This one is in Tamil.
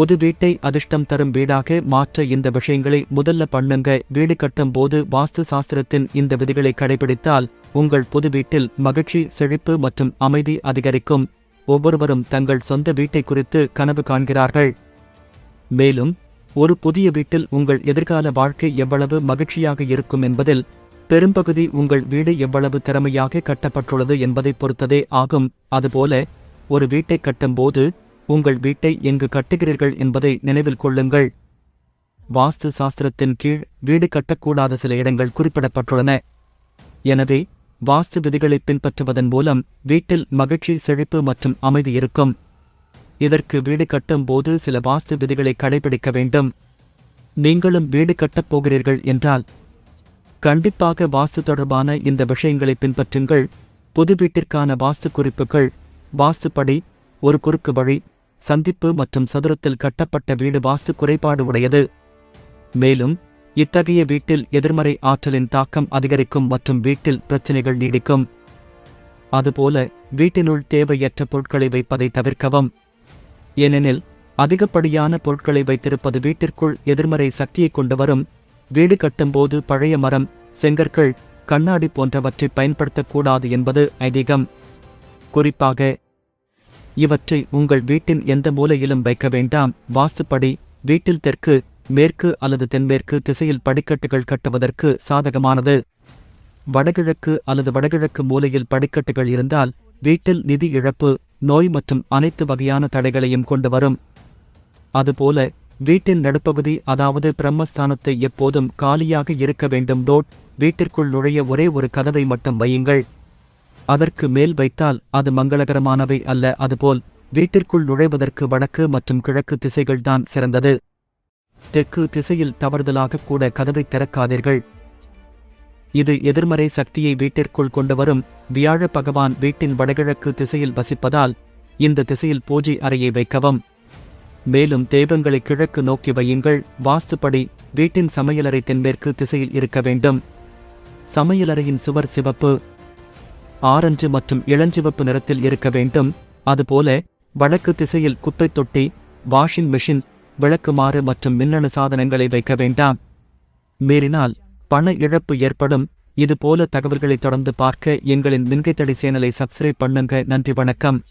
புது வீட்டை அதிர்ஷ்டம் தரும் வீடாக மாற்ற இந்த விஷயங்களை முதல்ல பண்ணுங்க. வீடு கட்டும் போது வாஸ்து சாஸ்திரத்தின் இந்த விதிகளை கடைபிடித்தால் உங்கள் புது வீட்டில் மகிழ்ச்சி செழிப்பு மற்றும் அமைதி அதிகரிக்கும். ஒவ்வொருவரும் தங்கள் சொந்த வீட்டை குறித்து கனவு காண்கிறார்கள். மேலும் ஒரு புதிய வீட்டில் உங்கள் எதிர்கால வாழ்க்கை எவ்வளவு மகிழ்ச்சியாக இருக்கும் என்பதில் பெரும்பகுதி உங்கள் வீடு எவ்வளவு திறமையாக கட்டப்பட்டுள்ளது என்பதை பொறுத்ததே ஆகும். அதுபோல ஒரு வீட்டை கட்டும்போது உங்கள் வீட்டை எங்கு கட்டுகிறீர்கள் என்பதை நினைவில் கொள்ளுங்கள். வாஸ்து சாஸ்திரத்தின் கீழ் வீடு கட்டக்கூடாத சில இடங்கள் குறிப்பிடப்பட்டுள்ளன. எனவே வாஸ்து விதிகளை பின்பற்றுவதன் மூலம் வீட்டில் மகிழ்ச்சி செழிப்பு மற்றும் அமைதி இருக்கும். இதற்கு வீடு கட்டும் போது சில வாஸ்து விதிகளை கடைபிடிக்க வேண்டும். நீங்களும் வீடு கட்டப் போகிறீர்கள் என்றால் கண்டிப்பாக வாஸ்து தொடர்பான இந்த விஷயங்களை பின்பற்றுங்கள். புது வீட்டிற்கான வாஸ்து குறிப்புகள் வாஸ்துப்படி ஒரு குறுக்கு வழி சந்திப்பு மற்றும் சதுரத்தில் கட்டப்பட்ட வீடு வாஸ்து குறைபாடு உடையது. மேலும் இத்தகைய வீட்டில் எதிர்மறை ஆற்றலின் தாக்கம் அதிகரிக்கும் மற்றும் வீட்டில் பிரச்சினைகள் நீடிக்கும். அதுபோல வீட்டினுள் தேவையற்ற பொருட்களை வைப்பதை தவிர்க்கவும். ஏனெனில் அதிகப்படியான பொருட்களை வைத்திருப்பது வீட்டிற்குள் எதிர்மறை சக்தியை கொண்டு வரும். வீடு கட்டும்போது பழைய மரம் செங்கற்கள் கண்ணாடி போன்றவற்றை பயன்படுத்தக்கூடாது என்பது ஐதீகம். குறிப்பாக இவற்றை உங்கள் வீட்டின் எந்த மூலையிலும் வைக்க வேண்டாம். வாஸ்துப்படி வீட்டில் தெற்கு மேற்கு அல்லது தென்மேற்கு திசையில் படிக்கட்டுகள் கட்டுவதற்கு சாதகமானது. வடகிழக்கு அல்லது வடகிழக்கு மூலையில் படிக்கட்டுகள் இருந்தால் வீட்டில் நிதி இழப்பு நோய் மற்றும் அனைத்து வகையான தடைகளையும் கொண்டு வரும். அதுபோல வீட்டின் நடுப்பகுதி அதாவது பிரம்மஸ்தானத்தை எப்போதும் காலியாக இருக்க வேண்டும். டோட் வீட்டிற்குள் நுழைய ஒரே ஒரு கதவை மட்டும் வையுங்கள். அதற்கு மேல் வைத்தால் அது மங்களகரமானவை அல்ல அதுபோல் வீட்டிற்குள் நுழைவதற்கு வடக்கு மற்றும் கிழக்கு திசைகள்தான் சிறந்தது. தெற்கு திசையில் தவறுதலாக கூட கதவை திறக்காதீர்கள். இது எதிர்மறை சக்தியை வீட்டிற்குள் கொண்டு வரும். வியாழ பகவான் வீட்டின் வடகிழக்கு திசையில் வசிப்பதால் இந்த திசையில் பூஜை அறையை வைக்கவும். மேலும் தெய்வங்களை கிழக்கு நோக்கி வையுங்கள். வாஸ்துப்படி வீட்டின் சமையலறை தென்மேற்கு திசையில் இருக்க வேண்டும். சமையலறையின் சுவர் சிவப்பு. ஆரஞ்சு மற்றும் இளஞ்சிவப்பு நிறத்தில் இருக்க வேண்டும். அதுபோல வழக்கு திசையில் குப்பை தொட்டி வாஷிங் மெஷின் விளக்குமாறு மற்றும் மின்னணு சாதனங்களை வைக்க வேண்டாம். மீறினால் பண இழப்பு ஏற்படும். இதுபோல தகவல்களை தொடர்ந்து பார்க்க எங்களின் மின்கைத்தடை சேனலை சப்ஸ்கிரைப் பண்ணுங்க. நன்றி வணக்கம்.